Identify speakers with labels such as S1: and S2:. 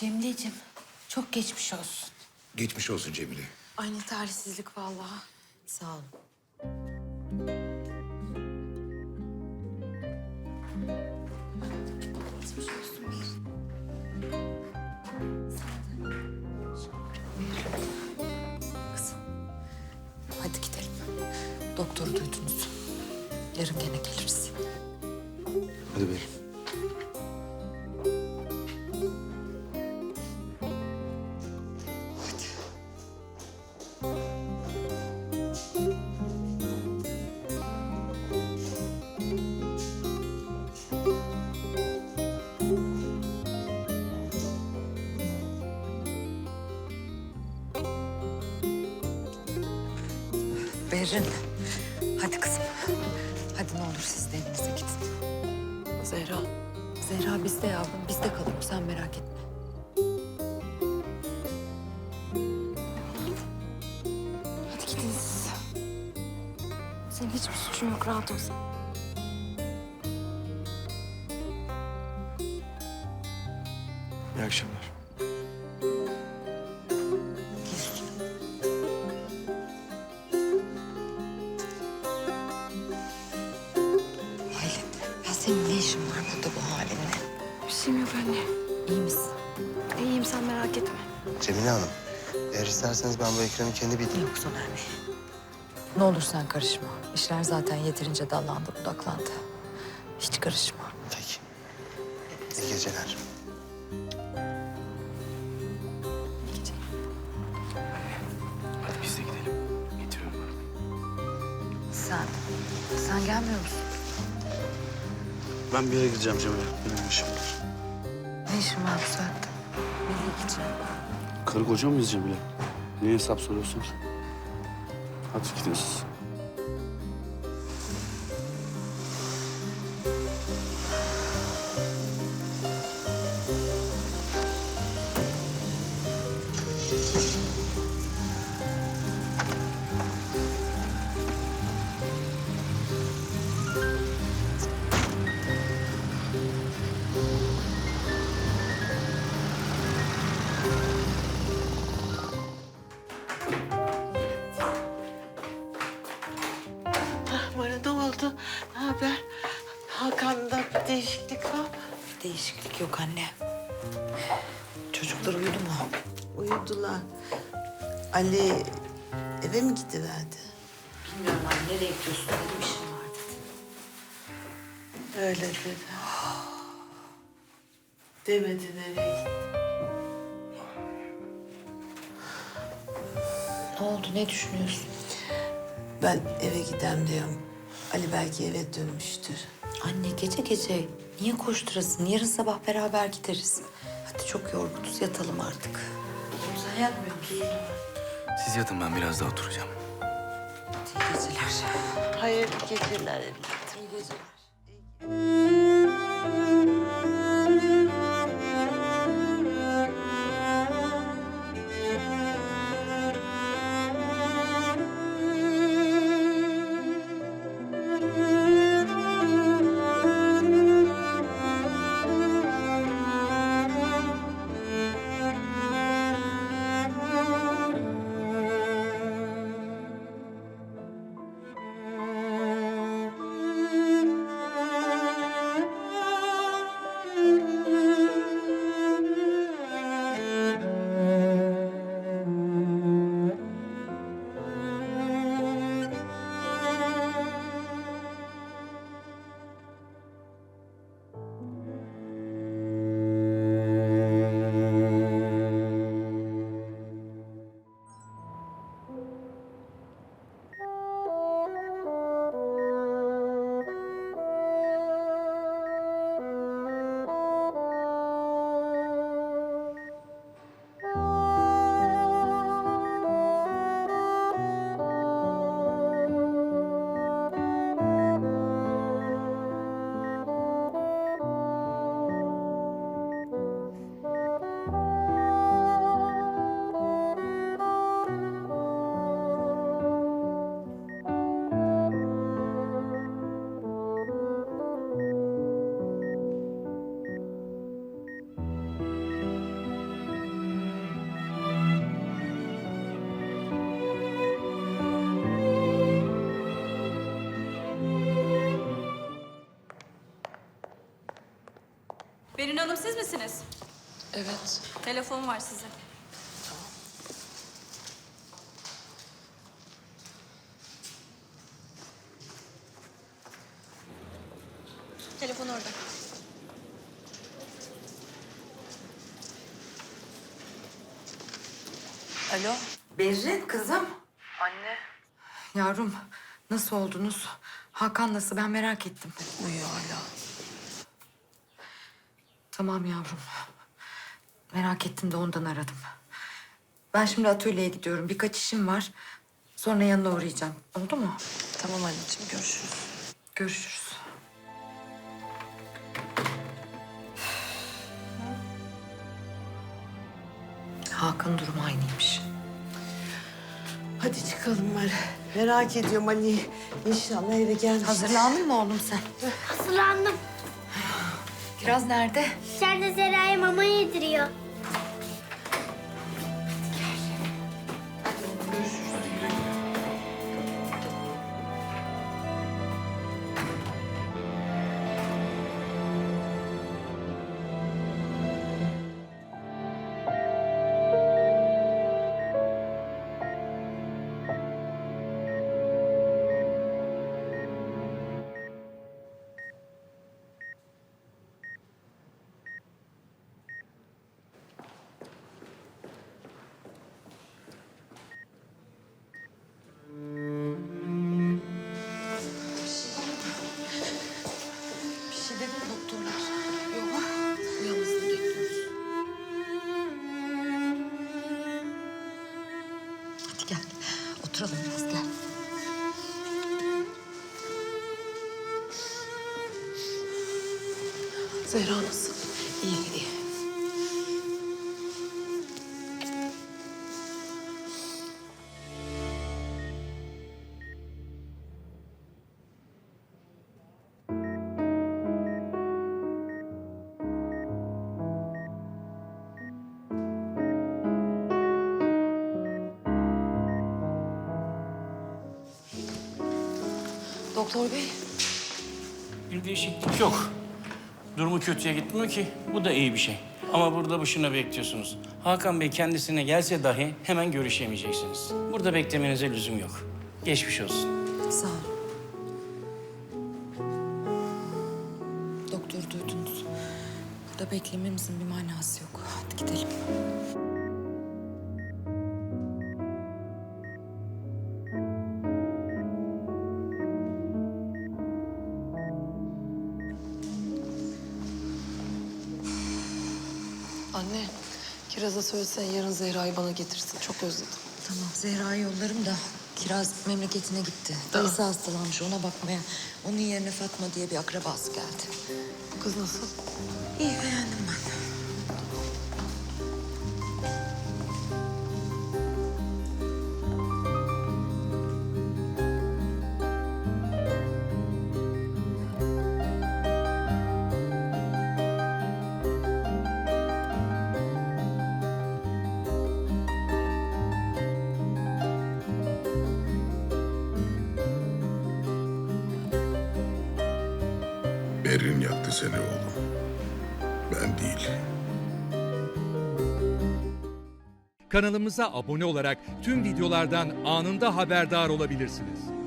S1: Cemileciğim çok geçmiş olsun.
S2: Geçmiş olsun Cemile.
S1: Aynı talihsizlik vallahi.
S3: Sağ olun. Kızım. Hadi gidelim. Doktoru duydunuz. Yarın gene geliriz.
S4: Hadi Berin.
S3: Berrin. Hadi kızım. Hadi ne olur siz de evinize gidin.
S1: Zehra.
S3: Zehra bizde yavrum. Bizde kalır. Sen merak etme.
S1: Hadi gidin siz. Senin hiçbir suçun yok rahat ol sen.
S4: İyi akşamlar.
S3: Senin ne işin var burada bu halinle?
S1: Bir şeyim yok anne.
S3: İyi misin?
S1: İyiyim sen merak etme.
S5: Cemile Hanım, eğer isterseniz ben bu Ekrem'i kendi bildiğim...
S3: Yok Soner Bey. Ne olur sen karışma. İşler zaten yeterince dallandı, budaklandı. Hiç karışma.
S5: Peki. İyi geceler.
S4: Hadi biz de gidelim. Getiriyorum arabayı.
S3: Sen, sen gelmiyor musun?
S4: Ben bir yere gideceğim Cemile. Benim işim var.
S3: Ne işin var bu saatte? Nereye gideceğim?
S4: Karı koca mıyız Cemile? Niye hesap soruyorsun? Hadi gidin
S6: Uyudular. Ali eve mi gidiverdi?
S3: Bilmiyorum anne. Nereye gidiyorsun? Benim işim var dedi.
S6: Öyle dedi. Demedi nereye gitti.
S3: Ne oldu? Ne düşünüyorsun?
S6: Ben eve gidem diyorum. Ali belki eve dönmüştür.
S3: Anne gece gece niye koşturasın? Yarın sabah beraber gideriz. Hadi çok yorgunuz. Yatalım artık. Sen yatmıyor musun?
S2: Siz yatın ben biraz daha oturacağım.
S3: İyi geceler.
S6: Hayırlı geceler evladım.
S3: İyi geceler.
S7: Misiniz?
S6: Evet.
S7: Telefon var size. Telefon orada.
S3: Alo. Berrin kızım. Anne. Yavrum nasıl oldunuz? Hakan nasıl ben merak ettim.
S6: Uyuyor hala.
S3: Tamam yavrum. Merak ettim de ondan aradım. Ben şimdi atölyeye gidiyorum. Birkaç işim var. Sonra yanına uğrayacağım. Oldu mu?
S6: Tamam anneciğim görüşürüz.
S3: Görüşürüz. Hakan durumu aynıymış.
S6: Hadi çıkalım Mara. Merak ediyorum hani inşallah eve gelmiş.
S3: Hazırlandın mı oğlum sen?
S8: Hazırlandım.
S3: Kiraz nerede?
S8: İçeride Zera'ya mama yediriyor.
S3: Oturalım biraz.
S6: Zehra nasıl?
S3: İyi iyi. Doktor bey,
S9: Bir değişiklik yok. Durumu kötüye gitmiyor ki. Bu da iyi bir şey. Ama burada boşuna bekliyorsunuz. Hakan Bey kendisine gelse dahi hemen görüşemeyeceksiniz. Burada beklemenize lüzum yok. Geçmiş olsun.
S3: sağ ol. Doktor duydunuz. Burada beklememizin bir manası yok. Hadi gidelim.
S6: Anne, Kiraz'a söylesen yarın Zehra'yı bana getirsin. Çok özledim.
S3: Tamam Zehra'yı yollarım da Kiraz memleketine gitti. Dayısı hastalanmış ona bakmaya. Onun yerine Fatma diye bir akrabası geldi.
S6: Bu kız nasıl?
S3: İyi beğendim ben.
S10: Berin yaktı seni oğlum. Ben değil.
S11: Kanalımıza abone olarak tüm videolardan anında haberdar olabilirsiniz.